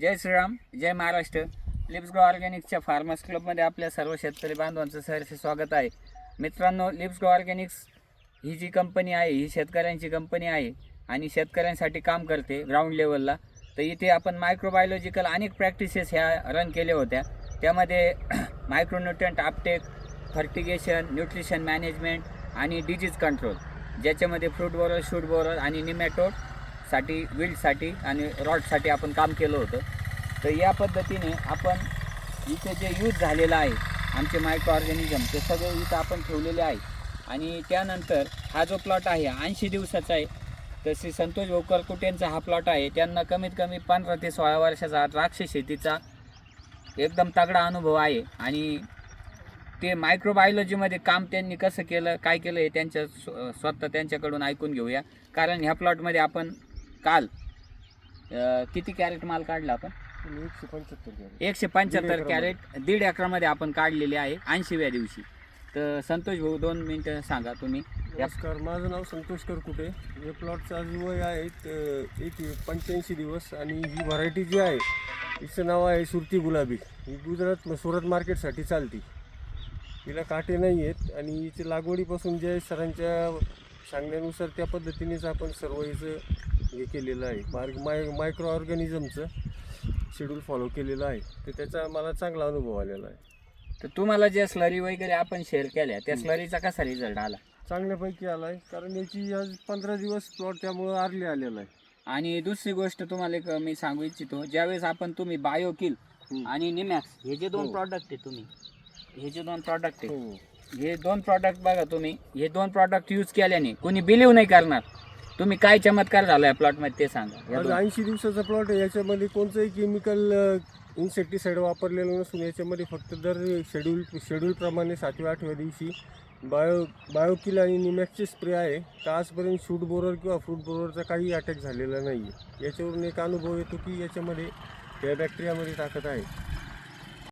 जय श्रीराम जय Maharashtra. Lips Grow ऑर्गॅनिक्सच्या farmers क्लबमध्ये आपल्या सर्व शेतकरी बांधवांचं सहर्ष स्वागत आहे. मित्रांनो लिप्स ग्रो ऑर्गॅनिक्स ही जी कंपनी आहे ही शेतकऱ्यांची कंपनी आहे आणि शेतकऱ्यांसाठी काम करते ग्राउंड लेवलला तर इथे आपण मायक्रोबायोलॉजिकल अनेक प्रॅक्टिसेस ह्या रन केल्या होत्या. त्यामध्ये micronutrient uptake fertigation nutrition management आणि डिजीज कंट्रोल ज्याच्यामध्ये फ्रूट बोरल शूट बोरल आणि निमॅटोड साठी विल्डसाठी आणि रॉडसाठी आपण काम केलं होतं. तर या पद्धतीने आपण इथे जे यूज झालेलं आहे आमचे मायक्रो ऑर्गॅनिझम ते सगळे इथं आपण ठेवलेले आहे. आणि त्यानंतर हा जो प्लॉट आहे ऐंशी दिवसाचा आहे. तर श्री संतोष भोकर कुटेंचा हा प्लॉट आहे. त्यांना कमीत कमी पंधरा ते सोळा वर्षाचा द्राक्ष शेतीचा एकदम तगडा अनुभव आहे. आणि ते मायक्रोबायोलॉजीमध्ये काम त्यांनी कसं केलं काय केलं हे त्यांच्या स्व- स्वतः त्यांच्याकडून ऐकून घेऊया. कारण ह्या प्लॉटमध्ये आपण काल अं, किती कॅरेट माल काढला आपण? आणि एकशे पंच्याहत्तर कॅरेट. एकशे पंच्याहत्तर दीड कॅरेट दीड एकरामध्ये आपण काढलेले आहे ऐंशीव्या दिवशी. तर संतोष भाऊ दोन मिनटं सांगा तुम्ही. या नमस्कार माझं नाव संतोष कुठे हे प्लॉटचं आज वय आहे त- एक पंच्याऐंशी दिवस आणि ही व्हरायटी जी आहे हिचं नाव आहे सुरती गुलाबी. ही गुजरात सुरत मार्केटसाठी चालती. हिला काटे नाही आहेत आणि हिची लागवडीपासून जे सरांच्या सांगण्यानुसार त्या पद्धतीनेच आपण सर्व हिचं हे केलेलं आहे. मार्ग माय मायक्रो ऑर्गॅनिझमचं शेड्यूल फॉलो केलेलं आहे. तर त्याचा मला चांगला अनुभव आलेला आहे. तर तुम्हाला ज्या स्लरी वगैरे आपण शेअर केल्या त्या स्लरीचा कसा रिझल्ट आला? चांगल्यापैकी आला आहे कारण याची आज पंधरा दिवस प्लॉट त्यामुळं आरले आलेला आहे. आणि दुसरी गोष्ट तुम्हाला एक मी सांगू इच्छितो. ज्यावेळेस आपण तुम्ही बायोकिल हम्म. आणि निमॅक्स हे जे दोन हो. प्रॉडक्ट आहे तुम्ही हे जे दोन प्रॉडक्ट आहे हो. हे दोन प्रॉडक्ट बघा तुम्ही हे दोन प्रॉडक्ट यूज केल्याने कोणी बिलीव्ह नाही करणार. तुम्ही काय चमत्कार झाला या प्लॉटमध्ये ते सांगा. ऐंशी दिवसाचा प्लॉट आहे याच्यामध्ये कोणतंही केमिकल इन्सेक्टिसाईड वापरलेलं नसून याच्यामध्ये फक्त दर शेड्यूल शेड्यूलप्रमाणे सातव्या आठव्या दिवशी बायो बायोकिल आणि निमॅक्सचे स्प्रे आहे. तर आजपर्यंत शूट बोरर किंवा फ्रूट बोररचा काही अटॅक झालेला नाही आहे याच्यावरून एक अनुभव येतो की याच्यामध्ये या बॅक्टेरियामध्ये ताकद आहे.